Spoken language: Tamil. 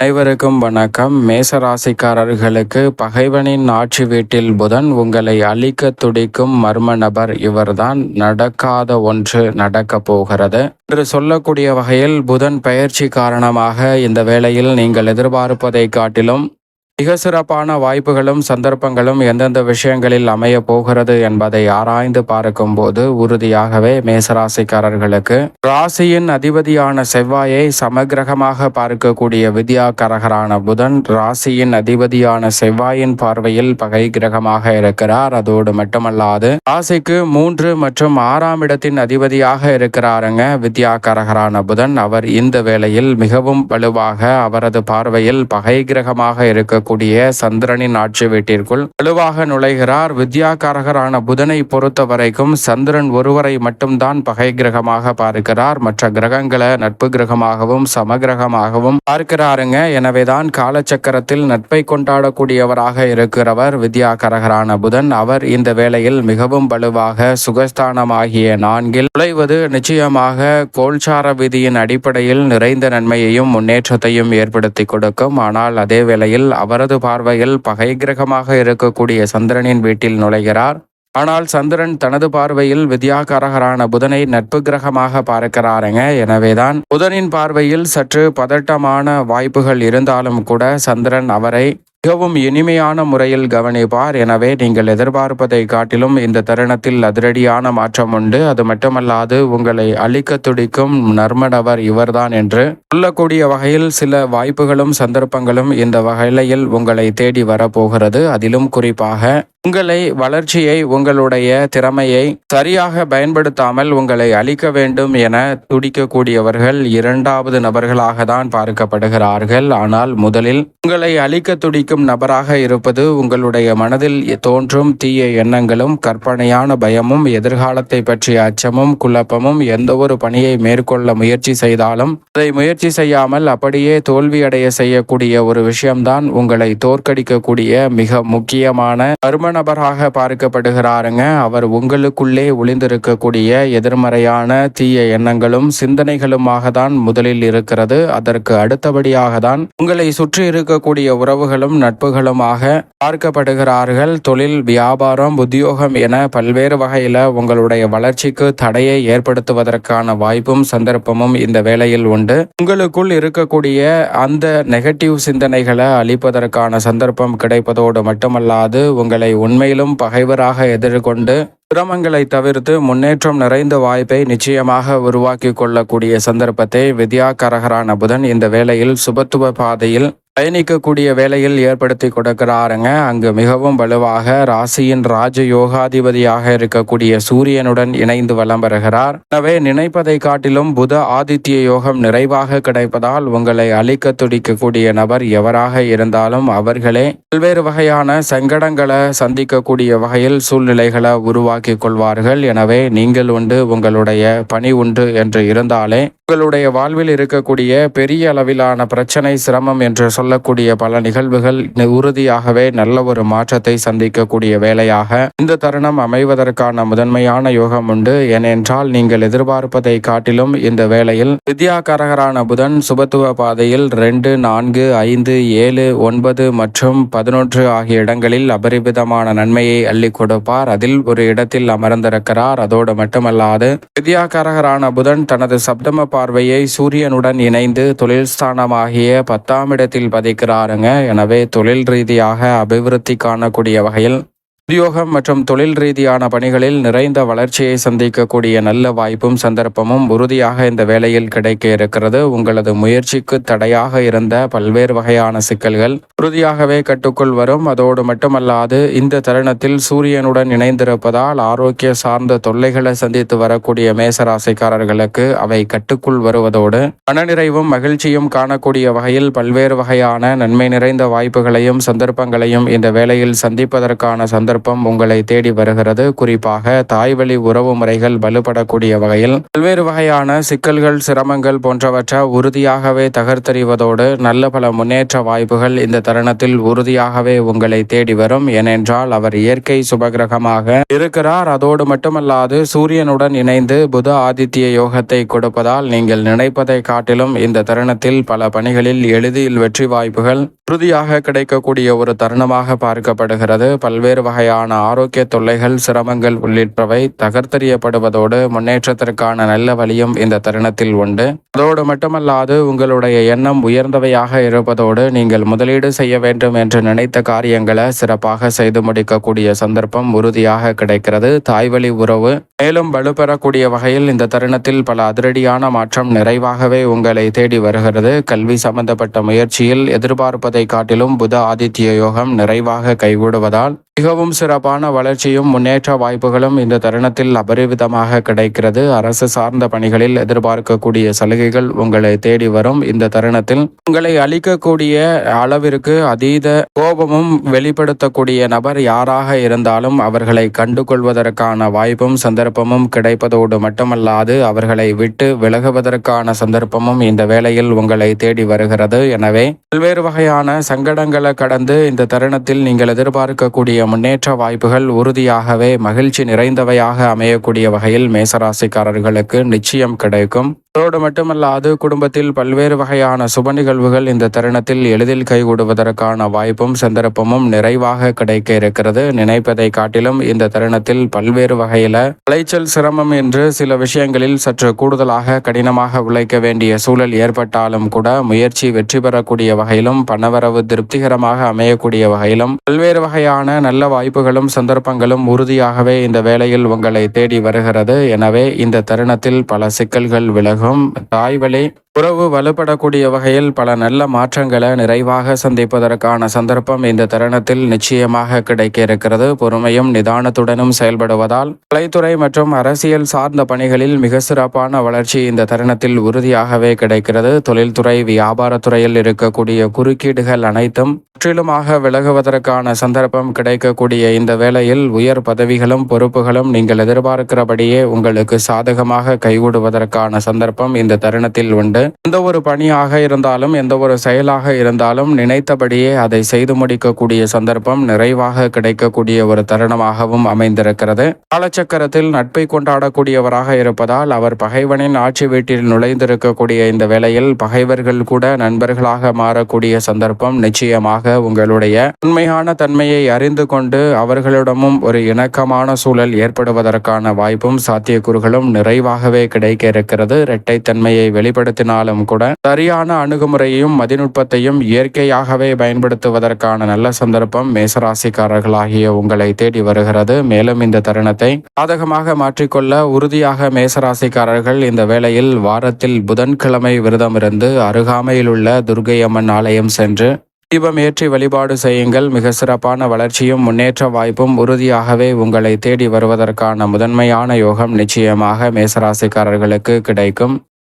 அனைவருக்கும் வணக்கம். மேசராசிக்காரர்களுக்கு பகைவனின் ஆட்சி வீட்டில் புதன் உங்களை அழிக்க துடிக்கும் மர்ம நபர் இவர்தான். நடக்காத ஒன்று நடக்க போகிறது. என்று சொல்லக்கூடிய வகையில் புதன் பயிற்சி காரணமாக இந்த வேளையில் நீங்கள் எதிர்பார்ப்பதை காட்டிலும் மிக சிறப்பான வாய்ப்புகளும் சந்தர்ப்பங்களும் எந்தெந்த விஷயங்களில் அமைய போகிறது என்பதை ஆராய்ந்து பார்க்கும்போது உறுதியாகவே மேசராசிக்காரர்களுக்கு ராசியின் அதிபதியான செவ்வாயை சமகிரகமாக பார்க்கக்கூடிய வித்யாகரகரான புதன் ராசியின் அதிபதியான செவ்வாயின் பார்வையில் பகை கிரகமாக இருக்கிறார். அதோடு மட்டுமல்லாது ராசிக்கு மூன்று மற்றும் ஆறாம் இடத்தின் அதிபதியாக இருக்கிறாருங்க வித்யாகரகரான புதன். அவர் இந்த வேளையில் மிகவும் வலுவாக அவரது பார்வையில் பகை கிரகமாக இருக்க இருக்கக்கூடிய சந்திரனின் ஆட்சி வீட்டிற்குள் வலுவாக நுழைகிறார். வித்யாகாரகரான புதனை பொறுத்த வரைக்கும் சந்திரன் ஒருவரை மட்டும்தான் பகை கிரகமாக பார்க்கிறார். மற்ற கிரகங்களை நட்பு கிரகமாகவும் சமகிரகமாகவும் பார்க்கிறாருங்க. எனவேதான் காலச்சக்கரத்தில் நட்பை கொண்டாடக்கூடியவராக இருக்கிறவர் வித்யாகரகரான புதன். அவர் இந்த வேளையில் மிகவும் வலுவாக சுகஸ்தானமாகிய நான்கில் நுழைவது நிச்சயமாக கோல்சார விதியின் அடிப்படையில் நிறைந்த நன்மையையும் முன்னேற்றத்தையும் ஏற்படுத்தி கொடுக்கும். ஆனால் அதே வேளையில் அவர் அவரது பார்வையில் பகை கிரகமாக இருக்கக்கூடிய சந்திரனின் வீட்டில் நுழைகிறார். ஆனால் சந்திரன் தனது பார்வையில் வித்யாகாரகரான புதனை நட்பு கிரகமாக பார்க்கிறாருங்க. எனவேதான் புதனின் பார்வையில் சற்று பதட்டமான வாய்ப்புகள் இருந்தாலும் கூட சந்திரன் அவரை மிகவும் இனிமையான முறையில் கவனிப்பார். எனவே நீங்கள் எதிர்பார்ப்பதை காட்டிலும் இந்த தருணத்தில் அதிரடியான மாற்றம் உண்டு. அது மட்டுமல்லாது உங்களை அழிக்க துடிக்கும் நர்மடவர் இவர்தான் என்று சொல்லக்கூடிய வகையில் சில வாய்ப்புகளும் சந்தர்ப்பங்களும் இந்த வகையில் உங்களை தேடி வரப்போகிறது. அதிலும் குறிப்பாக உங்களை வளர்ச்சியை உங்களுடைய திறமையை சரியாக பயன்படுத்தாமல் உங்களை அழிக்க வேண்டும் என துடிக்கக்கூடியவர்கள் இரண்டாவது நபர்களாக தான் பார்க்கப்படுகிறார்கள். ஆனால் முதலில் உங்களை அழிக்க துடிக்கும் நபராக இருப்பது உங்களுடைய மனதில் தோன்றும் தீய எண்ணங்களும் கற்பனையான பயமும் எதிர்காலத்தை பற்றிய அச்சமும் குழப்பமும் எந்த ஒரு பணியை மேற்கொள்ள முயற்சி செய்தாலும் அதை முயற்சி செய்யாமல் அப்படியே தோல்வியடைய செய்யக்கூடிய ஒரு விஷயம்தான் உங்களை தோற்கடிக்கக்கூடிய மிக முக்கியமான கர்ம நபராக பார்க்கப்படுகிறாருங்க. அவர் உங்களுக்குள்ளே ஒளிந்திருக்கக்கூடிய எதிர்மறையான தீய எண்ணங்களும் சிந்தனைகளுமாக தான் முதலில் இருக்கிறது. அதற்கு அடுத்தபடியாக தான் உங்களை சுற்றி இருக்கக்கூடிய உறவுகளும் நட்புகளுமாக பார்க்கப்படுகிறார்கள். தொழில் வியாபாரம் உத்தியோகம் என பல்வேறு வகையில் உங்களுடைய வளர்ச்சிக்கு தடையை ஏற்படுத்துவதற்கான வாய்ப்பும் சந்தர்ப்பமும் இந்த வேளையில் உண்டு. உங்களுக்குள் இருக்கக்கூடிய அந்த நெகட்டிவ் சிந்தனைகளை அளிப்பதற்கான சந்தர்ப்பம் கிடைப்பதோடு மட்டுமல்லாது உங்களை உண்மையிலும் பகைவராக எதிர்கொண்டு சிரமங்களை தவிர்த்து முன்னேற்றம் நிறைந்த வாய்ப்பை நிச்சயமாக உருவாக்கி கொள்ளக்கூடிய சந்தர்ப்பத்தை வித்யா கரகரான புதன் இந்த வேளையில் சுபத்துவ பாதையில் பயணிக்கக்கூடிய வேலையில் ஏற்படுத்தி கொடுக்கிறாருங்க. அங்கு மிகவும் வலுவாக ராசியின் ராஜ யோகாதிபதியாக இருக்கக்கூடிய சூரியனுடன் இணைந்து வலம் பெறுகிறார் எனவே நினைப்பதை காட்டிலும் புத ஆதித்ய யோகம் நிறைவாக கிடைப்பதால் உங்களை அழிக்க துடிக்கக்கூடிய நபர் எவராக இருந்தாலும் அவர்களே பல்வேறு வகையான சங்கடங்களை சந்திக்கக்கூடிய வகையில் சூழ்நிலைகளை உருவாக்கி கொள்வார்கள். எனவே நீங்கள் உண்டு உங்களுடைய பணி உண்டு என்று இருந்தாலே உங்களுடைய வாழ்வில் இருக்கக்கூடிய பெரிய அளவிலான பிரச்சனை சிரமம் என்று சொல்லக்கூடிய பல நிகழ்வுகள் உறுதியாகவே நல்ல ஒரு மாற்றத்தை சந்திக்கக்கூடிய வேலையாக இந்த தருணம் அமைவதற்கான முதன்மையான யோகம் உண்டு. ஏனென்றால் நீங்கள் எதிர்பார்ப்பதை காட்டிலும் இந்த வேளையில் வித்யாகரகரான புதன் சுபத்துவ பாதையில் ரெண்டு நான்கு ஐந்து ஏழு ஒன்பது மற்றும் பதினொன்று ஆகிய இடங்களில் அபரிவிதமான நன்மையை அள்ளி கொடுப்பார். அதில் ஒரு இடத்தில் அமர்ந்திருக்கிறார். அதோடு மட்டுமல்லாது வித்யாகரகரான புதன் தனது சப்தம பார்வையை சூரியனுடன் இணைந்து தொழில் ஸ்தானமாகிய பத்தாம் இடத்தில் பதிக்கிறாருங்க. எனவே தொழில் ரீதியாக அபிவிருத்தி காணக்கூடிய வகையில் உத்தியோகம் மற்றும் தொழில் ரீதியான பணிகளில் நிறைந்த வளர்ச்சியை சந்திக்கக்கூடிய நல்ல வாய்ப்பும் சந்தர்ப்பமும் உறுதியாக இந்த வேலையில் கிடைக்க இருக்கிறது. உங்களது முயற்சிக்கு தடையாக இருந்த பல்வேறு வகையான சிக்கல்கள் உறுதியாகவே கட்டுக்குள் வரும். அதோடு மட்டுமல்லாது இந்த தருணத்தில் சூரியனுடன் இணைந்திருப்பதால் ஆரோக்கிய சார்ந்த தொல்லைகளை சந்தித்து வரக்கூடிய மேசராசிக்காரர்களுக்கு அவை கட்டுக்குள் வருவதோடு மனநிறைவும் மகிழ்ச்சியும் காணக்கூடிய வகையில் பல்வேறு வகையான நன்மை நிறைந்த வாய்ப்புகளையும் சந்தர்ப்பங்களையும் இந்த வேலையில் சந்திப்பதற்கான சந்தர்ப்பம் சந்தர்ப்பம் உங்களை தேடி வருகிறது. குறிப்பாக தாய்வழி உறவு முறைகள் வலுப்படக்கூடிய வகையில் பல்வேறு வகையான சிக்கல்கள் சிரமங்கள் போன்றவற்றை உறுதியாகவே தகர்த்தெறிவதோடு நல்ல பல முன்னேற்ற வாய்ப்புகள் இந்த தருணத்தில் உறுதியாகவே உங்களை தேடி வரும். ஏனென்றால் அவர் இயற்கை சுபகிரகமாக இருக்கிறார். அதோடு மட்டுமல்லாது சூரியனுடன் இணைந்து புத ஆதித்ய யோகத்தை கொடுப்பதால் நீங்கள் நினைப்பதை காட்டிலும் இந்த தருணத்தில் பல பணிகளில் எளிதில் வெற்றி வாய்ப்புகள் உறுதியாக கிடைக்கக்கூடிய ஒரு தருணமாக பார்க்கப்படுகிறது. பல்வேறு வகையான ஆரோக்கிய தொல்லைகள் சிரமங்கள் உள்ளிட்டவை தகர்த்தெறியப்படுவதோடு முன்னேற்றத்திற்கான நல்ல வழியும் இந்த தருணத்தில் உண்டு. அதோடு மட்டுமல்லாது உங்களுடைய எண்ணம் உயர்ந்தவையாக இருப்பதோடு நீங்கள் முதலீடு செய்ய வேண்டும் என்று நினைத்த காரியங்களை சிறப்பாக செய்து முடிக்கக்கூடிய சந்தர்ப்பம் உறுதியாக கிடைக்கிறது. தாய்வழி உறவு. மேலும் வலுப்பெறக்கூடிய வகையில் இந்த தருணத்தில் பல அதிரடியான மாற்றம் நிறைவாகவே உங்களை தேடி வருகிறது. கல்வி சம்பந்தப்பட்ட முயற்சியில் எதிர்பார்ப்பதை காட்டிலும் புத ஆதித்ய யோகம் நிறைவாக கைகூடுவதால் மிகவும் சிறப்பான வளர்ச்சியும் முன்னேற்ற வாய்ப்புகளும் இந்த தருணத்தில் அபரிவிதமாக கிடைக்கிறது. அரசு சார்ந்த பணிகளில் எதிர்பார்க்கக்கூடிய சலுகைகள் உங்களை தேடி வரும். இந்த தருணத்தில் உங்களை அளிக்கக்கூடிய அளவிற்கு அதீத கோபமும் வெளிப்படுத்தக்கூடிய நபர் யாராக இருந்தாலும் அவர்களை கண்டு கொள்வதற்கான வாய்ப்பும் சந்தர்ப்பமும் கிடைப்பதோடு மட்டுமல்லாது அவர்களை விட்டு விலகுவதற்கான சந்தர்ப்பமும் இந்த வேளையில் உங்களை தேடி வருகிறது. எனவே பல்வேறு வகையான சங்கடங்களை கடந்து இந்த தருணத்தில் நீங்கள் எதிர்பார்க்கக்கூடிய முன்னேற்ற வாய்ப்புகள் உறுதியாகவே மகிழ்ச்சி நிறைந்தவையாக அமையக்கூடிய வகையில் மேசராசிக்காரர்களுக்கு நிச்சயம் கிடைக்கும். அதோடு மட்டுமல்லாது குடும்பத்தில் பல்வேறு வகையான சுப நிகழ்வுகள் இந்த தருணத்தில் எளிதில் கைகூடுவதற்கான வாய்ப்பும் சந்தர்ப்பமும் நிறைவாக கிடைக்க இருக்கிறது. நினைப்பதை காட்டிலும் இந்த தருணத்தில் பல்வேறு வகையில விளைச்சல் சிரமம் என்று சில விஷயங்களில் சற்று கூடுதலாக கடினமாக உழைக்க வேண்டிய சூழல் ஏற்பட்டாலும் கூட முயற்சி வெற்றி பெறக்கூடிய வகையிலும் பணவரவு திருப்திகரமாக அமையக்கூடிய வகையிலும் பல்வேறு வகையான நல்ல வாய்ப்புகளும் சந்தர்ப்பங்களும் உறுதியாகவே இந்த வேளையில் உங்களை தேடி வருகிறது. எனவே இந்த தருணத்தில் பல சிக்கல்கள் விலகும். தாய்வழி உறவு வலுப்படக்கூடிய வகையில் பல நல்ல மாற்றங்களை நிறைவாக சந்திப்பதற்கான சந்தர்ப்பம் இந்த தருணத்தில் நிச்சயமாக கிடைக்க இருக்கிறது பொறுமையும் நிதானத்துடனும் செயல்படுவதால் கலைத்துறை மற்றும் அரசியல் சார்ந்த பணிகளில் மிக சிறப்பான வளர்ச்சி இந்த தருணத்தில் உறுதியாகவே கிடைக்கிறது. தொழில்துறை வியாபாரத்துறையில் இருக்கக்கூடிய குறுக்கீடுகள் அனைத்தும் முற்றிலுமாக விலகுவதற்கான சந்தர்ப்பம் கிடைக்கக்கூடிய இந்த வேளையில் உயர் பதவிகளும் பொறுப்புகளும் நீங்கள் எதிர்பார்க்கிறபடியே உங்களுக்கு சாதகமாக கைகூடுவதற்கான சந்தர்ப்பம் இந்த தருணத்தில் உண்டு. எந்த ஒரு பணியாக இருந்தாலும் எந்த ஒரு செயலாக இருந்தாலும் நினைத்தபடியே அதை செய்து முடிக்கக்கூடிய சந்தர்ப்பம் நிறைவாக கிடைக்கக்கூடிய ஒரு தருணமாகவும் அமைந்திருக்கிறது. காலச்சக்கரத்தில் நட்பை கொண்டாடக்கூடியவராக இருப்பதால் அவர் பகைவனின் ஆட்சி வீட்டில் நுழைந்திருக்கக்கூடிய இந்த வேளையில் பகைவர்கள் கூட நண்பர்களாக மாறக்கூடிய சந்தர்ப்பம் நிச்சயமாக உங்களுடைய உண்மையான தன்மையை அறிந்து கொண்டு அவர்களிடமும் ஒரு இணக்கமான சூழல் ஏற்படுவதற்கான வாய்ப்பும் சாத்தியக்கூறுகளும் நிறைவாகவே கிடைக்க இருக்கிறது. இரட்டைத்தன்மையை வெளிப்படுத்தினாலும் கூட சரியான அணுகுமுறையும் மதிநுட்பத்தையும் இயற்கையாகவே பயன்படுத்துவதற்கான நல்ல சந்தர்ப்பம் மேசராசிக்காரர்களாகிய உங்களை தேடி வருகிறது. மேலும் இந்த தருணத்தை சாதகமாக மாற்றிக்கொள்ள உறுதியாக மேசராசிக்காரர்கள் இந்த வேளையில் வாரத்தில் புதன்கிழமை விரதமிருந்து அருகாமையில் உள்ள துர்கையம்மன் ஆலயம் சென்று தீபம் ஏற்றி வழிபாடு செய்யுங்கள். மிக சிறப்பான வளர்ச்சியும் முன்னேற்ற வாய்ப்பும் உறுதியாகவே உங்களை தேடி வருவதற்கான முதன்மையான யோகம் நிச்சயமாக மேசராசிக்காரர்களுக்கு கிடைக்கும்.